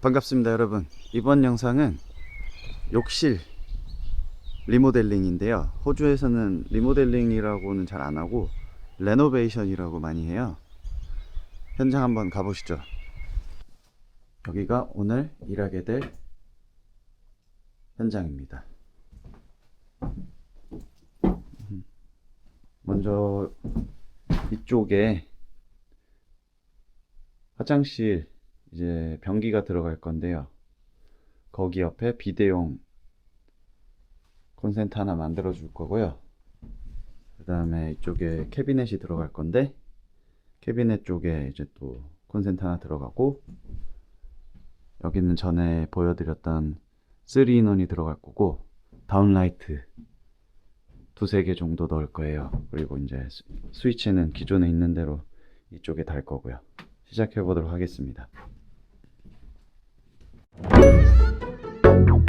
반갑습니다 여러분. 이번 영상은 욕실 리모델링인데요. 호주에서는 리모델링이라고는 잘 안하고 레노베이션이라고 많이 해요. 현장 한번 가보시죠. 여기가 오늘 일하게 될 현장입니다. 음. 먼저 이쪽에 화장실 이제 변기가 들어갈 건데요. 거기 옆에 비대용 콘센트 하나 만들어 줄 거고요. 그 다음에 이쪽에 캐비넷이 들어갈 건데 캐비넷 쪽에 이제 또 콘센트 하나 들어가고 여기는 전에 보여드렸던 3인원이 들어갈 거고 다운라이트 두세 개 정도 넣을 거예요. 그리고 이제 스- 스위치는 기존에 있는 대로 이쪽에 달 거고요. 시작해 보도록 하겠습니다. Thank you.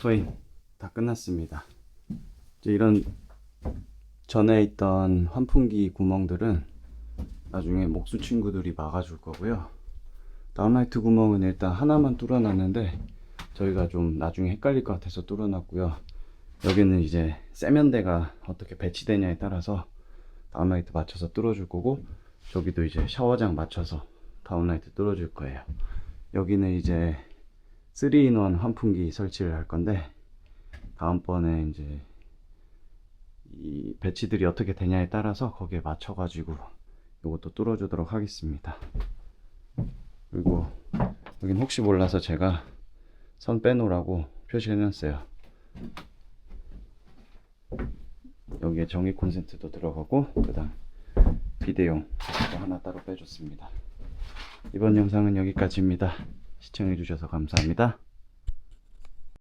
러프인 다 끝났습니다. 이제 이런 전에 있던 환풍기 구멍들은 나중에 목수 친구들이 막아줄 거고요. 다운라이트 구멍은 일단 하나만 뚫어놨는데 저희가 좀 나중에 헷갈릴 것 같아서 뚫어놨고요. 여기는 이제 세면대가 어떻게 배치되냐에 따라서 다운라이트 맞춰서 뚫어줄 거고 저기도 이제 샤워장 맞춰서 다운라이트 뚫어줄 거예요. 여기는 이제 3인원 환풍기 설치를 할 건데 다음번에 이제 이 배치들이 어떻게 되냐에 따라서 거기에 맞춰 가지고 이것도 뚫어 주도록 하겠습니다. 그리고 여긴 혹시 몰라서 제가 선 빼놓으라고 표시해 놨어요. 여기에 정의 콘센트도 들어가고 그 다음 비대용 또 하나 따로 빼줬습니다. 이번 영상은 여기까지입니다. 시청해주셔서 감사합니다.